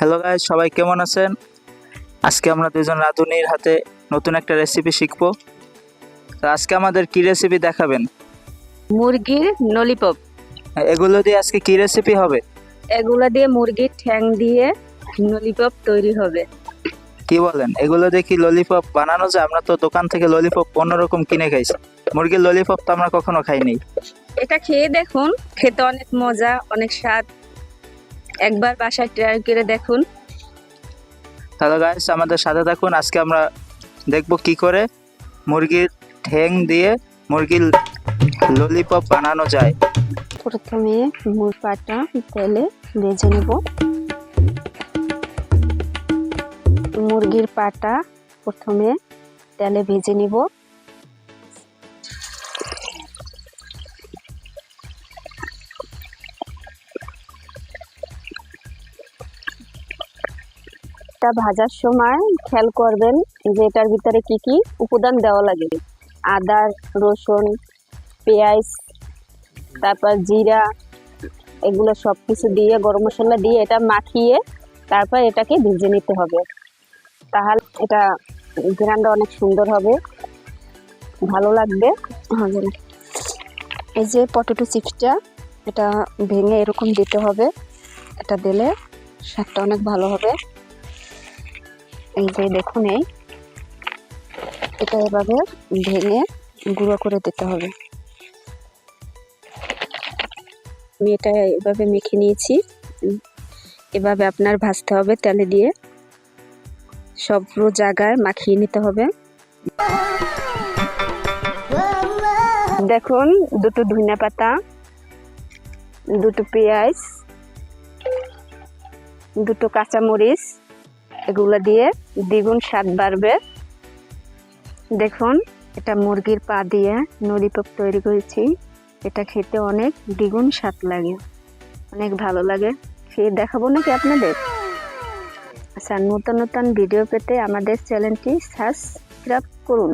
Hello guys সবাই কেমন আছেন? আজকে আমরা দুজন রাঁধুনির হাতে নতুন একটা রেসিপি শিখব। তো আজকে আমাদের কি রেসিপি দেখাবেন? মুরগির নলিপপ এগুলো দিয়ে আজকে কি রেসিপি হবে? এগুলো দিয়ে মুরগির ঠ্যাং দিয়ে ললিপপ তৈরি হবে। কি বলেন? এগুলো দিয়ে কি ললিপপ বানানো যায়? আমরা তো দোকান থেকে ললিপপ অন্যরকম কিনে খাইছি। মুরগির ললিপপ তো আমরা কখনো খাইনি। এটা খেয়ে দেখুন খেতে অনেক মজা অনেক স্বাদ। একবার বাসায় ট্রাই করে দেখুন। হ্যালো গাইজ আমাদের সাথে থাকুন। আজকে আমরা দেখব কি করে মুরগির ঠ্যাং দিয়ে মুরগির ললিপপ বানানো যায়। প্রথমে মুর পাটা তেলে ভেজে নেব। মুরগির পাটা প্রথমে তেলে ভেজে নিব। এটা ভাজার সময় খেয়াল করবেন যে এটার ভিতরে কি কি উপাদান দেওয়া লাগে। আদা, রসুন, পেঁয়াজ, তারপর জিরা, এগুলো সব কিছু দিয়ে, গরম মশলা দিয়ে এটা মাখিয়ে তারপর এটাকে ভেজে নিতে হবে। তাহলে এটা ঘ্রানটা অনেক সুন্দর হবে। ভালো লাগবে। এই যে পটেটো চিপসটা, এটা ভেঙে এরকম দিতে হবে। এটা দিলে স্বাদটা অনেক ভালো হবে। এই যে দেখুন এই, এটা এভাবে ভেঙে গুঁড়ো করে দিতে হবে। আমি এটা এভাবে মেখে নিয়েছি। এভাবে আপনার ভাজতে হবে তেলে দিয়ে। সব পুরো জায়গায় মাখিয়ে নিতে হবে। দেখুন, দুটো ধনিয়া পাতা, দুটো পেঁয়াজ, দুটো কাঁচামরিচ এগুলো দিয়ে দ্বিগুণ স্বাদ বাড়বে। দেখুন, এটা মুরগির পা দিয়ে নদীপক তৈরি করেছি। এটা খেতে অনেক দ্বিগুণ স্বাদ লাগে, অনেক ভালো লাগে। খেয়ে দেখাবো নাকি আপনাদের? আচ্ছা নতুন নতুন ভিডিও পেতে আমাদের চ্যানেলটি সাবস্ক্রাইব করুন।